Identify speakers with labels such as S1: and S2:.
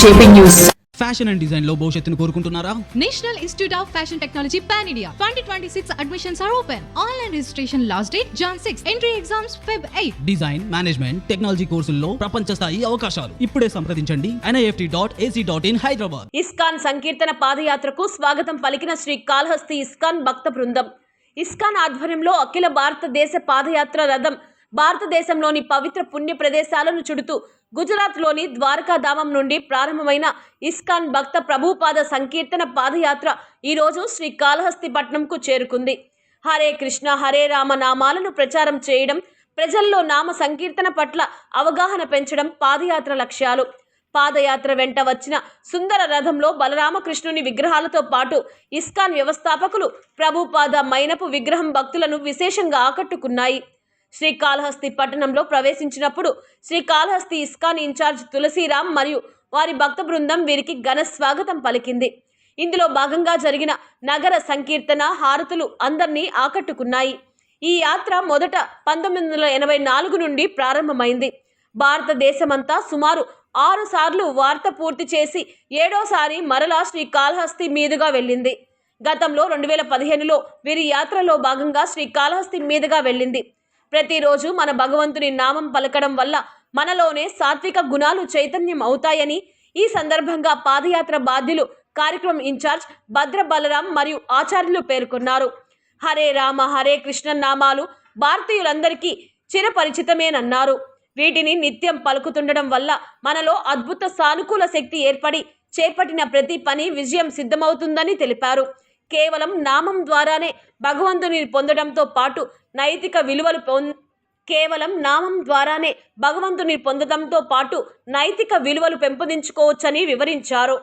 S1: News.
S2: Fashion and డిజైన్లో భవిష్యత్తును కోరుకుంటున్నారా?
S3: National Institute of Fashion Technology pan India twenty twenty six admissions are open online registration last date Jan six entry exams Feb eight
S2: design management technology కోర్సుల్లో ప్రపంచ స్థాయి అవకాశాలు. ఇప్పుడే సంప్రదించండి. NIFT dot AC dot in Hyderabad
S4: ISKCON సంకీర్తన పాదయాత్రకు స్వాగతం పలికిన Shri Kalahasti ISKCON భక్త బృందం. ఇస్కాన్ ఆధ్వర్యంలో అఖిల భారతదేశ పాదయాత్ర రథం భారతదేశంలోని పవిత్ర పుణ్య ప్రదేశాలను చుడుతూ గుజరాత్లోని ద్వారకాధామం నుండి ప్రారంభమైన ఇస్కాన్ భక్త ప్రభుపాద సంకీర్తన పాదయాత్ర ఈరోజు శ్రీ కాళహస్తిపట్నంకు చేరుకుంది. హరే కృష్ణ హరే రామ నామాలను ప్రచారం చేయడం ప్రజల్లో నామ సంకీర్తన పట్ల అవగాహన పెంచడం పాదయాత్ర లక్ష్యాలు. పాదయాత్ర వెంట వచ్చిన సుందర రథంలో బలరామకృష్ణుని విగ్రహాలతో పాటు ఇస్కాన్ వ్యవస్థాపకులు ప్రభుపాద మైనపు విగ్రహం భక్తులను విశేషంగా ఆకట్టుకున్నాయి. శ్రీకాళహస్తి పట్టణంలో ప్రవేశించినప్పుడు శ్రీకాళహస్తి ఇస్కాన్ ఇన్ఛార్జ్ తులసీరామ్ మరియు వారి భక్త బృందం వీరికి ఘన స్వాగతం పలికింది. ఇందులో భాగంగా జరిగిన నగర సంకీర్తన హారతులు అందరినీ ఆకట్టుకున్నాయి. ఈ యాత్ర మొదట పంతొమ్మిది వందల ఎనభై నాలుగు నుండి ప్రారంభమైంది. భారతదేశమంతా సుమారు ఆరు సార్లు వార్త పూర్తి చేసి ఏడోసారి మరలా శ్రీకాళహస్తి మీదుగా వెళ్ళింది. గతంలో రెండు వేల పదిహేనులో వీరి యాత్రలో భాగంగా శ్రీకాళహస్తి మీదుగా వెళ్ళింది. ప్రతిరోజు మన భగవంతుని నామం పలకడం వల్ల మనలోనే సాత్విక గుణాలు చైతన్యం అవుతాయని ఈ సందర్భంగా పాదయాత్ర బాధ్యులు కార్యక్రమం ఇన్ఛార్జ్ భద్ర బలరాం మరియు ఆచార్యులు పేర్కొన్నారు. హరే రామ హరే కృష్ణ నామాలు భారతీయులందరికీ చిరపరిచితమేనన్నారు. వీటిని నిత్యం పలుకుతుండడం వల్ల మనలో అద్భుత సానుకూల శక్తి ఏర్పడి చేపట్టిన ప్రతి పని విజయం సిద్ధమవుతుందని తెలిపారు. కేవలం నామం ద్వారానే భగవంతుని పొందడంతో పాటు నైతిక విలువలు పొం కేవలం నామం ద్వారానే భగవంతుని పొందడంతో పాటు నైతిక విలువలు పెంపొందించుకోవచ్చని వివరించారు.